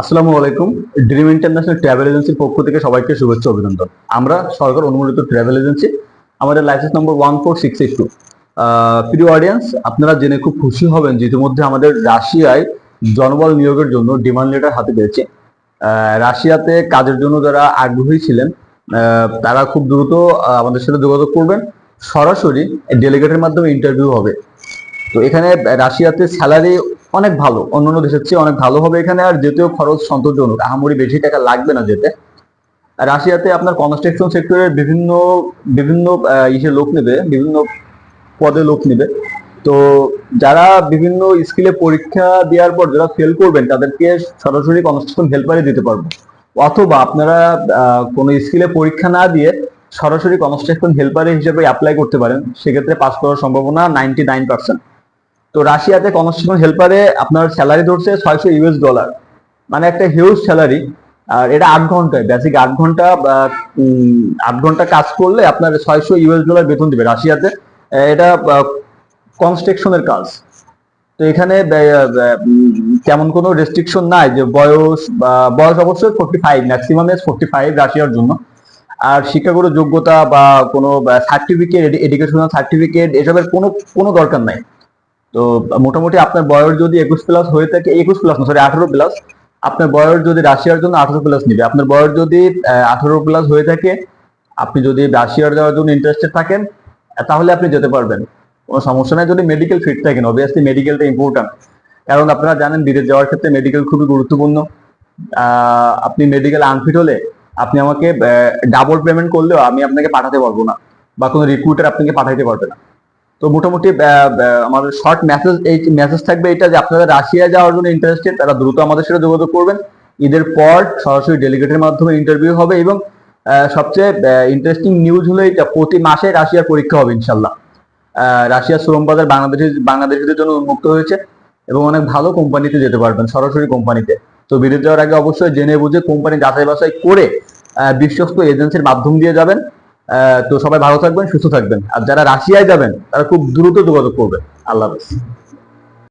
আসসালামু আলাইকুম। Dream international travel এজেন্সির পক্ষ থেকে সবাইকে শুভেচ্ছা অভিনন্দন। আমরা সরকার অনুমোদিত ট্রাভেল এজেন্সি আমাদের license number one four six eight two প্রিয় অডিয়েন্স আপনারা জেনে খুব খুশি হবেন যে ইতিমধ্যে আমাদের রাশিয়ায় জনবল নিয়োগের জন্য ডিমান্ড লেটার হাতে পেয়েছে। রাশিয়াতে কাজের জন্য যারা আগ্রহী ছিলেন তারা খুব দ্রুত আমাদের সাথে যোগাযোগ করবেন। সরাসরি ডেলিগেটের মাধ্যমে ইন্টারভিউ হবে। তো এখানে রাশিয়াতে স্যালারি অনেক ভালো, অন্যান্য দেশের চেয়ে অনেক ভালো হবে এখানে, আর যেতেও খরচ সন্তোষজনক। আহামরি বেশি টাকা লাগবে না যেতে। রাশিয়াতে আপনার কনস্ট্রাকশন সেক্টরের বিভিন্ন বিভিন্ন ইসে লোক নেবে, বিভিন্ন পদে লোক নেবে। তো যারা বিভিন্ন স্কিলে পরীক্ষা দেওয়ার পর যারা ফেল করবেন, তাদেরকে সরাসরি কনস্ট্রাকশন হেল্পারে দিতে পারব। অথবা আপনারা কোনো স্কিলে পরীক্ষা না দিয়ে সরাসরি কনস্ট্রাকশন হেল্পারে হিসেবে অ্যাপ্লাই করতে পারেন। সেক্ষেত্রে পাস করার সম্ভাবনা নাইনটি নাইন পার্সেন্ট তো রাশিয়াতে কনস্ট্রাকশন হেল্পারে আপনার স্যালারি ধরছে ছয়শো ইউএস ডলার মানে একটা হিউজ স্যালারি আর এটা আট ঘন্টায় বেসিক আট ঘণ্টা বা আট ঘণ্টা কাজ করলে আপনার ছয়শো ইউএস ডলার বেতন দেবে রাশিয়াতে। এটা কনস্ট্রাকশনের কাজ। তো এখানে তেমন কোনো রেস্ট্রিকশন নাই যে বয়স বা, বয়স অবশ্যই forty five maximum age forty five রাশিয়ার জন্য। আর শিক্ষাগত যোগ্যতা বা কোনো সার্টিফিকেট এডুকেশনাল সার্টিফিকেট এসবের কোনো কোনো দরকার নাই। তো মোটামুটি আপনার বয়স যদি একুশ প্লাস হয়ে থাকে, একুশ প্লাস না সরি আঠারো প্লাস আপনার বয়স যদি রাশিয়ার জন্য আঠারো প্লাস নিবে। আপনার বয়স যদি আঠারো প্লাস হয়ে থাকে, আপনি যদি রাশিয়ার যাওয়ার জন্য ইন্টারেস্টেড থাকেন তাহলে আপনি যেতে পারবেন। কোনো সমস্যা নাই, যদি মেডিকেল ফিট থাকেন অবভিয়াসলি মেডিকেলটা ইম্পর্টেন্ট কারণ আপনারা জানেন, বিদেশ যাওয়ার ক্ষেত্রে মেডিকেল খুবই গুরুত্বপূর্ণ। আপনি মেডিকেল আনফিট হলে আপনি আমাকে ডাবল পেমেন্ট করলেও আমি আপনাকে পাঠাতে পারব না। বা কোনো রিক্রুটার আপনাকে পাঠাইতে পারবে না। তো মোটামুটি আমাদের শর্ট মেসেজ এই মেসেজ থাকবে এটা যে আপনারা রাশিয়া যাওয়ার জন্য ইন্টারেস্টেড তারা দ্রুত আমাদের সাথে যোগাযোগ করবেন। ঈদের পর সরাসরি ডেলিগেটের মাধ্যমে ইন্টারভিউ হবে এবং সবচেয়ে ইন্টারেস্টিং নিউজ হলো এটা, প্রতি মাসে রাশিয়ার পরীক্ষা হবে ইনশাল্লাহ। রাশিয়ার শ্রম বাজার বাংলাদেশের বাংলাদেশিদের জন্য উন্মুক্ত হয়েছে এবং অনেক ভালো কোম্পানিতে যেতে পারবেন, সরাসরি কোম্পানিতে তো। বিদেশ যাওয়ার আগে অবশ্যই জেনে বুঝে কোম্পানি যাচাই বাছাই করে বিশ্বস্ত এজেন্সির মাধ্যম দিয়ে যাবেন। তো সবাই ভালো থাকবেন, সুস্থ থাকবেন। আর যারা রাশিয়ায় যাবেন, তারা খুব দ্রুত যোগাযোগ করবেন। আল্লাহ হাফেজ।